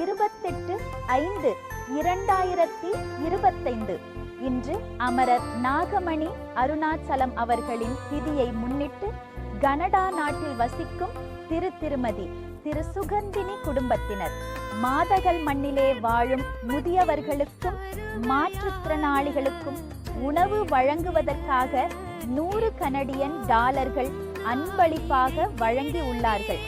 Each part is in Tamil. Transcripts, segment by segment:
இருபத்தெட்டு ஐந்து இரண்டாயிரத்தி இருபத்தைந்து. இன்று அமரர் நாகமணி அருணாச்சலம் அவர்களின் திதியை முன்னிட்டு கனடா நாட்டில் வசிக்கும் திரு திருமதி திரு சுகந்தினி குடும்பத்தினர். மாதகள் மண்ணிலே வாழும் முதியவர்களுக்கும் மாற்றுத்திறனாளிகளுக்கும் உணவு வழங்குவதற்காக நூறு கனடியன் டாலர்கள் அன்பளிப்பாக வழங்கி உள்ளார்கள்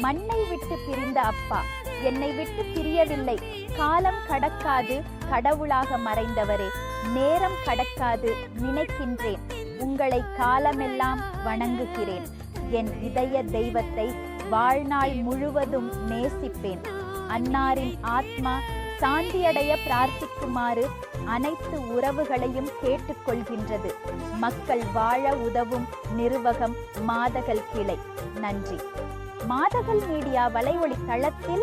மண்ணை விட்டு பிரிந்த அப்பா என்னை விட்டு பிரியவில்லை. காலம் கடக்காது கடவுளாக மறைந்தவரே. நேரம் கடக்காது நினைக்கின்றேன். உங்களை காலமெல்லாம் வணங்குகிறேன். என் இதய தெய்வத்தை வாழ்நாள் முழுவதும் நேசிப்பேன். அன்னாரின் ஆத்மா சாந்தியடைய பிரார்த்திக்குமாறு அனைத்து உறவுகளையும் கேட்டுக்கொள்கின்றது. மக்கள் வாழ உதவும் நிர்வகம் மாதகள் கிளை. நன்றி. மாதகள் மீடியா வலைஒளி தளத்தில்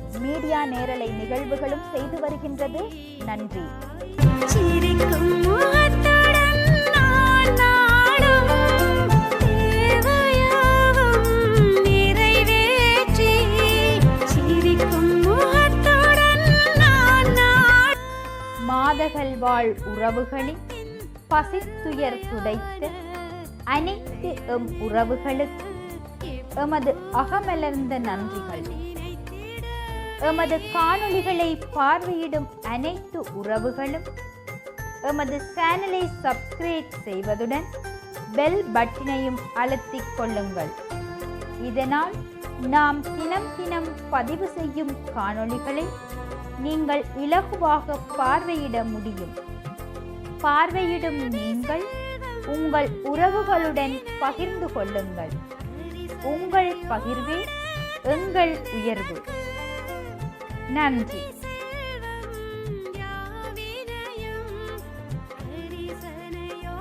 மீடியா நேரலை நிகழ்வுகளும் செய்து வருகின்றது. நன்றி. மாதகள் வாழ் உறவுகளின் பசித்துயர் துடைத்து அனைத்து எம் உறவுகளுக்கு எமது அகமலர்ந்த நன்றிகள். எமது காணொளிகளை பார்வையிடும் அனைத்து உறவுகளும் எமது சேனலை சப்ஸ்கிரைப் செய்வதுடன் பெல் பட்டினையும் அழுத்திக் கொள்ளுங்கள். இதனால் நாம் தினம் தினம் பதிவு செய்யும் காணொளிகளை நீங்கள் இலகுவாக பார்வையிட முடியும். பார்வையிடும் நீங்கள் உங்கள் உறவுகளுடன் பகிர்ந்து கொள்ளுங்கள். உங்கள் பகிர்வே எங்கள் உயர்வு. நன்றி